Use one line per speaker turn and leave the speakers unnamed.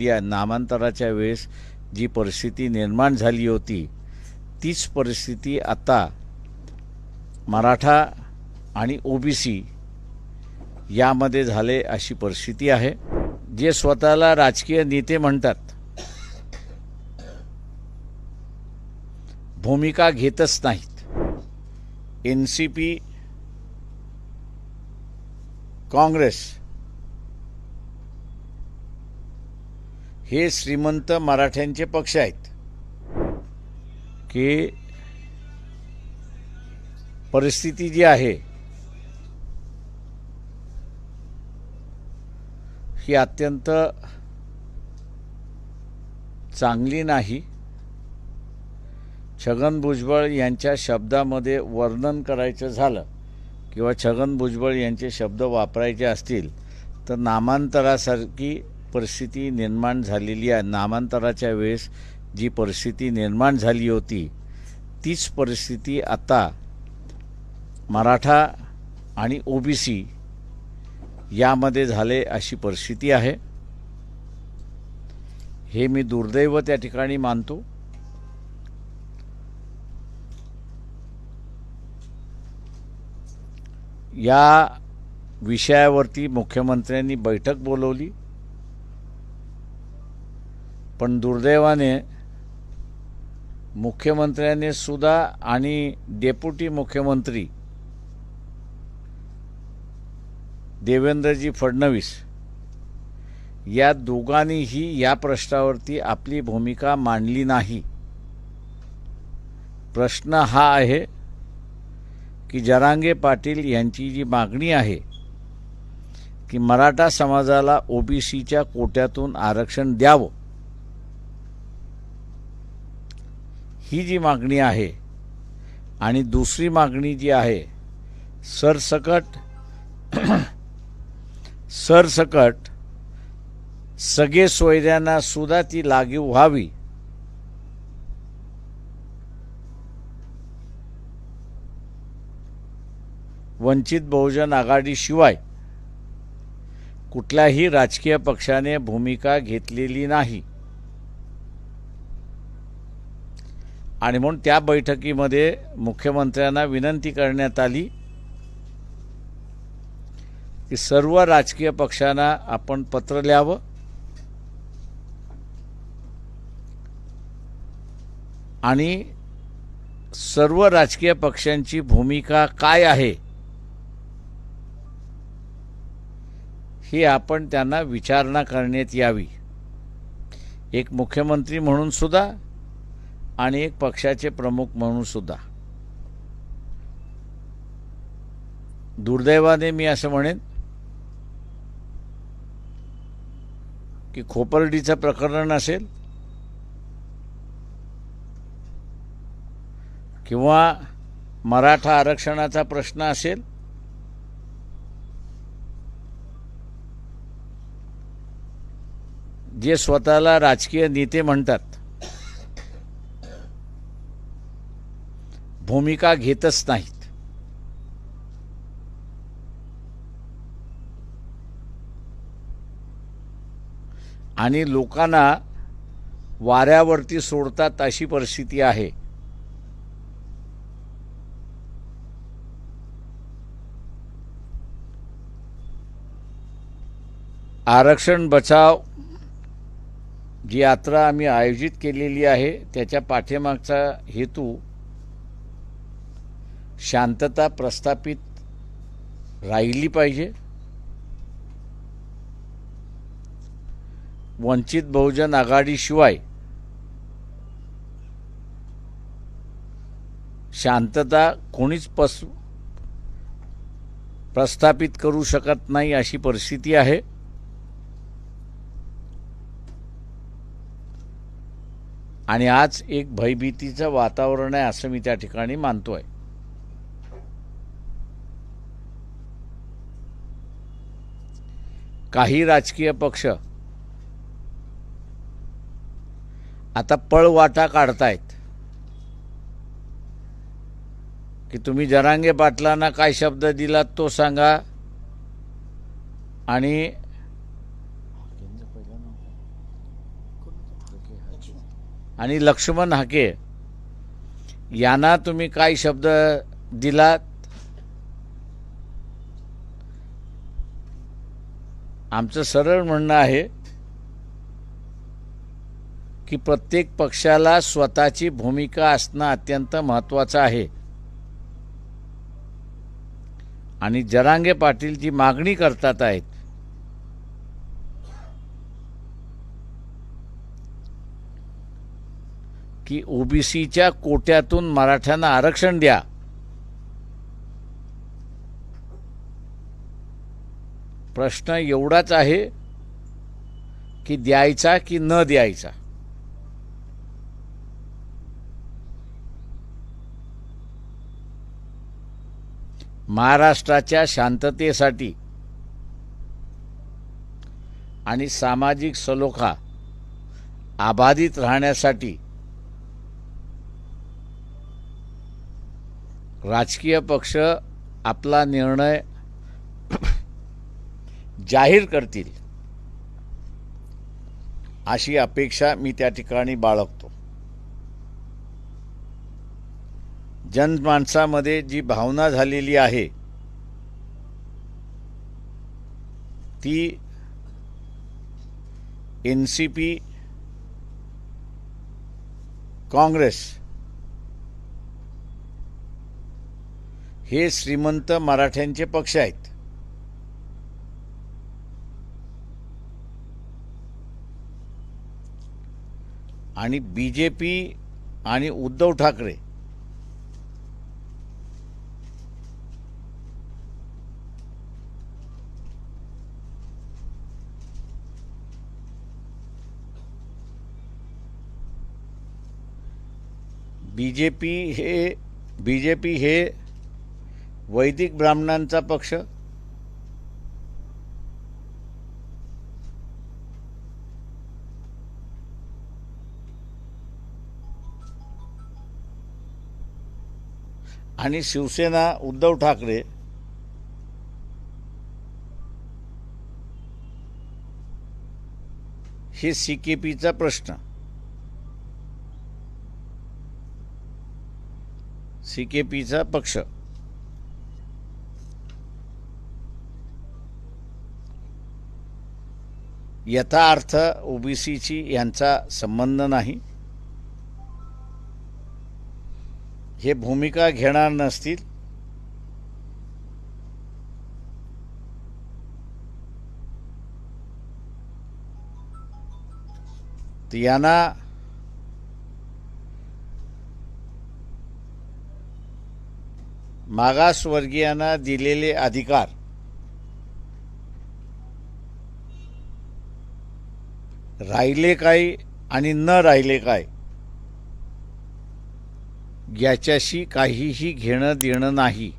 या नामांतराच्या वेळेस जी परिस्थिती निर्माण झाली होती तीच परिस्थिती आता मराठा आणि ओबीसी यामध्ये झाले अशी परिस्थिती आहे जे स्वतःला राजकीय नेते म्हणतात. भूमिका घेतच नाहीत. एन सी पी काँग्रेस हे श्रीमंत मराठ्यांचे पक्ष आहेत. की परिस्थिती जी आहे ही अत्यंत चांगली नाही. छगन भुजबळ यांच्या शब्दामध्ये वर्णन करायचं झालं किंवा छगन भुजबळ यांचे शब्द वापरायचे असतील तर नामांतरासारखी परिस्थिती निर्माण झालेली आहे. नामांतराच्या वेळेस जी परिस्थिती निर्माण झाली होती तीच परिस्थिती आता मराठा आणि ओबीसी यामध्ये झाले अशी परिस्थिती आहे. हे मी दुर्दैव त्या ठिकाणी मानतो. या विषयावरती मुख्यमंत्र्यांनी बैठक बोलवली. पण दुर्दैवाने मुख्यमंत्र्याने सुद्धा आणि डेप्युटी मुख्यमंत्री देवेंद्रजी फडणवीस या दोघांनीही या प्रश्नावरती आपली भूमिका मांडली नाही. प्रश्न हा आहे की जरांगे पाटील यांची जी मागणी आहे की मराठा समाजाला ओबीसीच्या कोट्यातून आरक्षण द्यावं ही जी मागणी आहे आणि दुसरी मागणी जी आहे सरसकट सरसकट सगळे सोयऱ्यांना सुद्धा ती लागीव व्हावी. वंचित बहुजन आघाडीशिवाय कुठल्याही राजकीय पक्षाने भूमिका घेतलेली नाही. आणि म्हणून त्या बैठकीमध्ये मुख्यमंत्र्यांना विनंती करण्यात आली की सर्व राजकीय पक्षांना आपण पत्र लिहावं. आणि सर्व राजकीय पक्षांची भूमिका काय आहे ही आपण त्यांना विचारणा करण्यात यावी. एक मुख्यमंत्री म्हणून सुद्धा आणि एक पक्षाचे प्रमुख म्हणून सुद्धा. दुर्दैवाने मी असं म्हणेन की खोपर्डीचं प्रकरण असेल किंवा मराठा आरक्षणाचा प्रश्न असेल जे स्वतःला राजकीय नेते म्हणतात भूमिका घेतच नाहीत. आणि लोकांना वाऱ्यावरती सोडतात अशी परिस्थिती आहे. आरक्षण बचाव जी यात्रा आम्ही आयोजित केलेली आहे त्याच्या पाठीमागचा हेतू शांतता प्रस्थापित राहिली पाहिजे. वंचित बहुजन आघाडीशिवाय शांतता कोणीच पस प्रस्थापित करू शकत नाही अशी परिस्थिती आहे. आणि आज एक भयभीतीचं वातावरण आहे असं मी त्या ठिकाणी मानतो आहे काही राजकीय पक्ष आता पळवाटा काढतायत. की तुम्ही जरांगे पाटलांना काय शब्द दिलात तो सांगा. आणि आणि लक्ष्मण हाके यांना तुम्ही काय शब्द दिलात? आमचं सरळ म्हणणं आहे की प्रत्येक पक्षाला स्वतःची भूमिका असणं अत्यंत महत्त्वाचं आहे. आणि जरांगे पाटील जी मागणी करतात आहेत की ओबीसीच्या कोट्यातून मराठ्यांना आरक्षण द्या. प्रश्न एवढाच आहे की द्यायचा की न द्यायचा. महाराष्ट्राच्या शांततेसाठी आणि सामाजिक सलोखा अबाधित राहण्यासाठी राजकीय पक्ष आपला निर्णय जाहीर करतील. अशी अपेक्षा मी त्या ठिकाणी बाळगतो. जनमानसामध्ये जी भावना झालेली आहे ती एन सी पी काँग्रेस हे श्रीमंत मराठ्यांचे पक्ष आहेत. आणि बी जे पी आणि Uddhav Thackeray. B J P हे बी जे पी हे वैदिक ब्राह्मणांचा पक्ष आणि शिवसेना उद्धव ठाकरे हे सी के पीचा प्रश्न. सी के पीचा पक्ष. याचा अर्थ ओबीसीची यांचा संबंध नाही. हे भूमिका घेणार नसतील. तर यांना मागासवर्गीयांना दिलेले अधिकार. राहिले काय आणि न राहिले काय? याच्याशी काहीही घेणं देणं नाही.